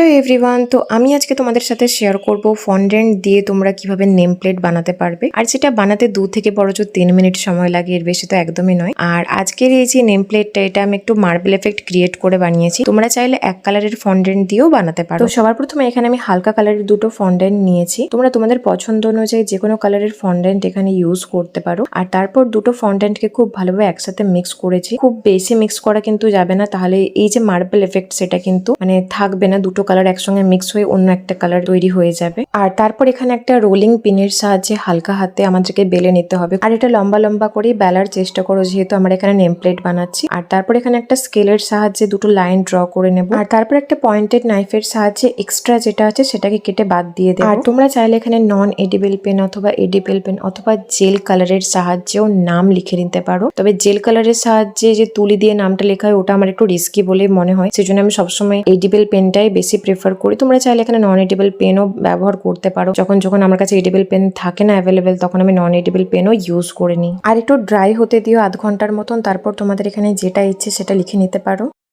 Hello everyone তো আমি আজকে তোমাদের সাথে শেয়ার করব ফন্ডেন্ট দিয়ে তোমরা কীভাবে নেম প্লেট বানাতে পারবে। আর যেটা বানাতে দু থেকে বড় জোর তিন মিনিট সময় লাগে, এর বেশি তো একদমই নয়। আর আজকের এই যে নেম প্লেটটা এটা আমি একটু মার্বেল এফেক্ট ক্রিয়েট করে বানিয়েছি। তোমরা চাইলে এক কালারের ফন্ডেন্ট দিয়েও বানাতে পারো। সবার প্রথমে এখানে আমি হালকা কালারের দুটো ফন্ডেন্ট নিয়েছি। তোমরা তোমাদের পছন্দ অনুযায়ী যে কোনো কালারের ফন্ডেন্ট এখানে ইউজ করতে পারো। আর তারপর দুটো ফন্ডেন্টকে খুব ভালোভাবে একসাথে মিক্স করেছি। খুব বেশি মিক্স করা কিন্তু যাবে না। তাহলে এই যে মার্বেল এফেক্ট সেটা কিন্তু মানে থাকবে না। দুটো কালার একসঙ্গে মিক্স হয়ে অন্য একটা কালার তৈরি হয়ে যাবে। আর তারপর এখানে একটা রোলিং পিনের সাহায্যে হালকা হাতে আমাদেরকে বেলে নিতে হবে। আর এটা লম্বা লম্বা করে বেলার চেষ্টা করো, যেহেতু আমরা এখানে নেম প্লেট বানাচ্ছি। আর তারপর এখানে একটা স্কেলের সাহায্যে দুটো লাইন ড্র করে নেব। আর তারপর একটা পয়েন্টেড নাইফের সাহায্যে এক্সট্রা যেটা আছে সেটাকে কেটে বাদ দিয়ে দেবো। আর তোমরা চাইলে এখানে নন এডিবল পেন অথবা এডিবল পেন অথবা জেল কালারের সাহায্যেও নাম লিখে নিতে পারো। তবে জেল কালারের সাহায্যে যে তুলি দিয়ে নামটা লেখা হয়, ওটা আমার একটু রিস্কি বলে মনে হয়। সেজন্য আমি সবসময় এডিবেল পেনটাই বেশি প্রেফার করি। তোমরা চাইলে এখানে নন এডিবল পেনও ব্যবহার করতে পারো। যখন যখন আমার কাছে এডিবল পেন থাকে না অ্যাভেলেবেল তখন আমি নন এডিবল পেনও ইউজ করে নিই। আর একটু ড্রাই হতে দিও আধ ঘণ্টার মতন, তারপর তোমাদের এখানে যেটা ইচ্ছে সেটা লিখে নিতে পারো।